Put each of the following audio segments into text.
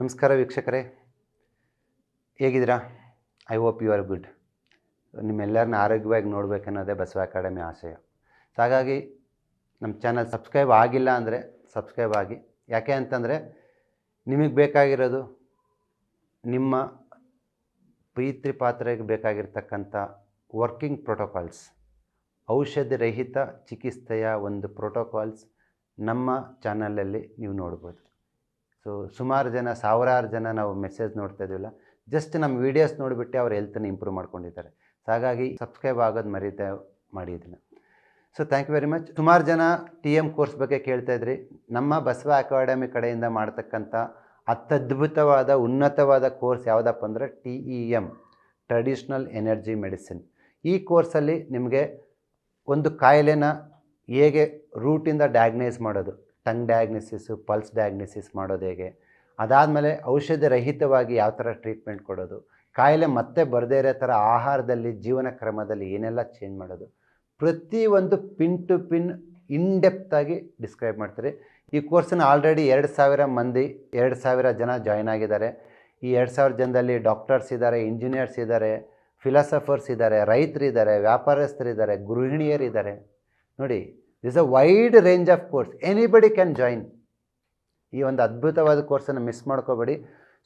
ನಮಸ್ಕಾರ ವೀಕ್ಷಕರೇ. ಹೇಗಿದ್ದೀರಾ? I hope you are good ನಿಮ್ಮೆಲ್ಲರನ್ನ ಆರೋಗ್ಯವಾಗಿ ನೋಡಬೇಕನ್ನೋದೇ ಬಸವ ಅಕಾಡೆಮಿ ಆಶಯ. ಹಾಗಾಗಿ ನಮ್ಮ ಚಾನಲ್ ಸಬ್ಸ್ಕ್ರೈಬ್ ಆಗಿಲ್ಲ ಅಂದರೆ ಸಬ್ಸ್ಕ್ರೈಬ್ ಆಗಿ. ಯಾಕೆ ಅಂತಂದರೆ ನಿಮಗೆ ಬೇಕಾಗಿರೋದು ನಿಮ್ಮ ಪ್ರೀತಿ ಪಾತ್ರೆಗೆ ಬೇಕಾಗಿರ್ತಕ್ಕಂಥ ವರ್ಕಿಂಗ್ ಪ್ರೋಟೋಕಾಲ್ಸ್ ಔಷಧಿ ರಹಿತ ಚಿಕಿತ್ಸೆಯ ಒಂದು ಪ್ರೋಟೋಕಾಲ್ಸ್ ನಮ್ಮ ಚಾನಲಲ್ಲಿ ನೀವು ನೋಡ್ಬೋದು. ಸೊ ಸುಮಾರು ಜನ, ಸಾವಿರಾರು ಜನ ನಾವು ಮೆಸೇಜ್ ನೋಡ್ತಾ ಇದೀವಲ್ಲ ಜಸ್ಟ್ ನಮ್ಮ ವೀಡಿಯೋಸ್ ನೋಡಿಬಿಟ್ಟು ಅವ್ರ ಹೆಲ್ತನ್ನು ಇಂಪ್ರೂವ್ ಮಾಡ್ಕೊಂಡಿದ್ದಾರೆ. ಸೊ ಹಾಗಾಗಿ ಸಬ್ಸ್ಕ್ರೈಬ್ ಆಗೋದು ಮರೀತಾ ಮಾಡಿ ಇದನ್ನು. So thank you very much ಸುಮಾರು ಜನ ಟಿ ಎಂ ಕೋರ್ಸ್ ಬಗ್ಗೆ ಕೇಳ್ತಾ ಇದ್ರಿ. ನಮ್ಮ ಬಸವ ಅಕಾಡೆಮಿ ಕಡೆಯಿಂದ ಮಾಡ್ತಕ್ಕಂಥ ಅತ್ಯದ್ಭುತವಾದ, ಉನ್ನತವಾದ ಕೋರ್ಸ್ ಯಾವುದಪ್ಪ ಅಂದರೆ T E M traditional energy medicine ಈ ಕೋರ್ಸಲ್ಲಿ ನಿಮಗೆ ಒಂದು ಕಾಯಿಲೆನ ಹೇಗೆ ರೂಟಿಂದ ಡಯಾಗ್ನೈಸ್ ಮಾಡೋದು? ಟಂಗ್ ಡಯಾಗ್ನೋಸಿಸು ಪಲ್ಸ್ ಡಯಾಗ್ನೋಸಿಸ್ ಮಾಡೋದು ಹೇಗೆ? ಅದಾದಮೇಲೆ ಔಷಧ ರಹಿತವಾಗಿ ಯಾವ ಥರ ಟ್ರೀಟ್ಮೆಂಟ್ ಕೊಡೋದು? ಕಾಯಿಲೆ ಮತ್ತೆ ಬರದೇ ಇರೋ ಥರ ಆಹಾರದಲ್ಲಿ, ಜೀವನ ಕ್ರಮದಲ್ಲಿ ಏನೆಲ್ಲ ಚೇಂಜ್ ಮಾಡೋದು? ಪ್ರತಿಯೊಂದು ಪಿನ್ ಟು ಪಿನ್ ಇನ್ಡೆಪ್ತಾಗಿ ಡಿಸ್ಕ್ರೈಬ್ ಮಾಡ್ತಾರೆ. ಈ ಕೋರ್ಸನ್ನು ಆಲ್ರೆಡಿ ಎರಡು ಸಾವಿರ ಮಂದಿ, ಎರಡು ಸಾವಿರ ಜನ ಜಾಯ್ನ್ ಆಗಿದ್ದಾರೆ. ಈ ಎರಡು ಸಾವಿರ ಜನದಲ್ಲಿ ಡಾಕ್ಟರ್ಸ್ ಇದ್ದಾರೆ ಇಂಜಿನಿಯರ್ಸ್ ಇದ್ದಾರೆ ಫಿಲಾಸಫರ್ಸ್ ಇದ್ದಾರೆ, ರೈತರಿದ್ದಾರೆ, ವ್ಯಾಪಾರಸ್ಥರಿದ್ದಾರೆ, ಗೃಹಿಣಿಯರಿದ್ದಾರೆ. ನೋಡಿ this a wide range of course anybody can join ಈ ಒಂದು ಅದ್ಭುತವಾದ ಕೋರ್ಸನ್ನು ಮಿಸ್ ಮಾಡ್ಕೋಬೇಡಿ.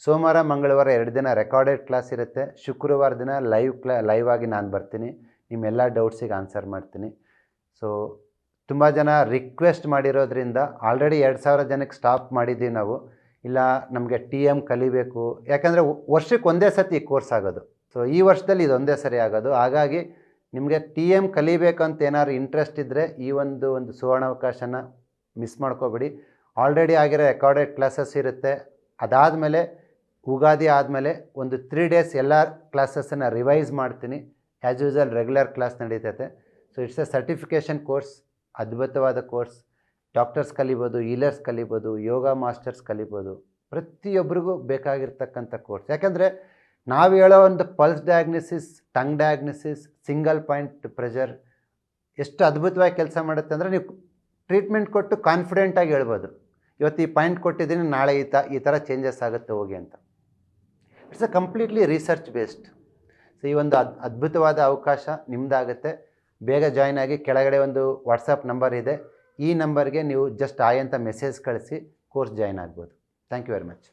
ಸೋಮವಾರ, ಮಂಗಳವಾರ ಎರಡು ದಿನ ರೆಕಾರ್ಡೆಡ್ ಕ್ಲಾಸ್ ಇರುತ್ತೆ. ಶುಕ್ರವಾರ ದಿನ ಲೈವ್ ಕ್ಲಾ ಲೈವ್ ಆಗಿ ನಾನು ಬರ್ತೀನಿ. ನಿಮ್ಮೆಲ್ಲ ಡೌಟ್ಸಿಗೆ ಆನ್ಸರ್ ಮಾಡ್ತೀನಿ. ಸೊ ತುಂಬ ಜನ ರಿಕ್ವೆಸ್ಟ್ ಮಾಡಿರೋದ್ರಿಂದ ಆಲ್ರೆಡಿ ಎರಡು ಸಾವಿರ ಜನಕ್ಕೆ ಸ್ಟಾಪ್ ಮಾಡಿದ್ದೀವಿ ನಾವು. ಇಲ್ಲ, ನಮಗೆ ಟಿ ಎಂ ಕಲಿಬೇಕು. ಯಾಕಂದರೆ ವರ್ಷಕ್ಕೆ ಒಂದೇ ಸತಿ ಈ ಕೋರ್ಸ್ ಆಗೋದು. ಸೊ ಈ ವರ್ಷದಲ್ಲಿ ಇದೊಂದೇ ಸರಿ ಆಗೋದು. ಹಾಗಾಗಿ ನಿಮಗೆ ಟಿ ಎಂ ಕಲಿಬೇಕಂತ ಏನಾದ್ರು ಇಂಟ್ರೆಸ್ಟ್ ಇದ್ದರೆ ಈ ಒಂದು ಒಂದು ಸುವರ್ಣಾವಕಾಶನ ಮಿಸ್ ಮಾಡ್ಕೋಬೇಡಿ. ಆಲ್ರೆಡಿ ಆಗಿರೋ ರೆಕಾರ್ಡೆಡ್ ಕ್ಲಾಸಸ್ ಇರುತ್ತೆ. ಅದಾದಮೇಲೆ, ಉಗಾದಿ ಆದಮೇಲೆ ಒಂದು ತ್ರೀ ಡೇಸ್ ಎಲ್ಲ ಕ್ಲಾಸಸ್ಸನ್ನು ರಿವೈಸ್ ಮಾಡ್ತೀನಿ. As usual regular class ನಡೀತೈತೆ. So it's a certification course ಅದ್ಭುತವಾದ ಕೋರ್ಸ್ ಡಾಕ್ಟರ್ಸ್ ಕಲಿಬೋದು ಈಲರ್ಸ್ ಕಲಿಬೋದು ಯೋಗ ಮಾಸ್ಟರ್ಸ್ ಕಲಿಬೋದು. ಪ್ರತಿಯೊಬ್ಬರಿಗೂ ಬೇಕಾಗಿರ್ತಕ್ಕಂಥ ಕೋರ್ಸ್ ಯಾಕಂದರೆ ನಾವು ಹೇಳೋ ಒಂದು pulse diagnosis, tongue diagnosis, single point pressure ಎಷ್ಟು ಅದ್ಭುತವಾಗಿ ಕೆಲಸ ಮಾಡುತ್ತೆ ಅಂದರೆ ನೀವು ಟ್ರೀಟ್ಮೆಂಟ್ ಕೊಟ್ಟು ಕಾನ್ಫಿಡೆಂಟಾಗಿ ಹೇಳ್ಬೋದು. ಇವತ್ತು ಈ ಪಾಯಿಂಟ್ ಕೊಟ್ಟಿದ್ದೀನಿ, ನಾಳೆ ಈ ತ, ಈ ಥರ ಚೇಂಜಸ್ ಆಗುತ್ತೆ ಹೋಗಿ ಅಂತ. It's a completely research based so ಈ ಒಂದು ಅದ್, ಅದ್ಭುತವಾದ ಅವಕಾಶ ನಿಮ್ಮದಾಗುತ್ತೆ ಬೇಗ ಜಾಯ್ನ್ ಆಗಿ ಕೆಳಗಡೆ ಒಂದು ವಾಟ್ಸಪ್ ನಂಬರ್ ಇದೆ. ಈ ನಂಬರ್ಗೆ ನೀವು ಜಸ್ಟ್ ಆಯ್ ಅಂತ ಮೆಸೇಜ್ ಕಳಿಸಿ ಕೋರ್ಸ್ ಜಾಯ್ನ್ ಆಗ್ಬೋದು. Thank you very much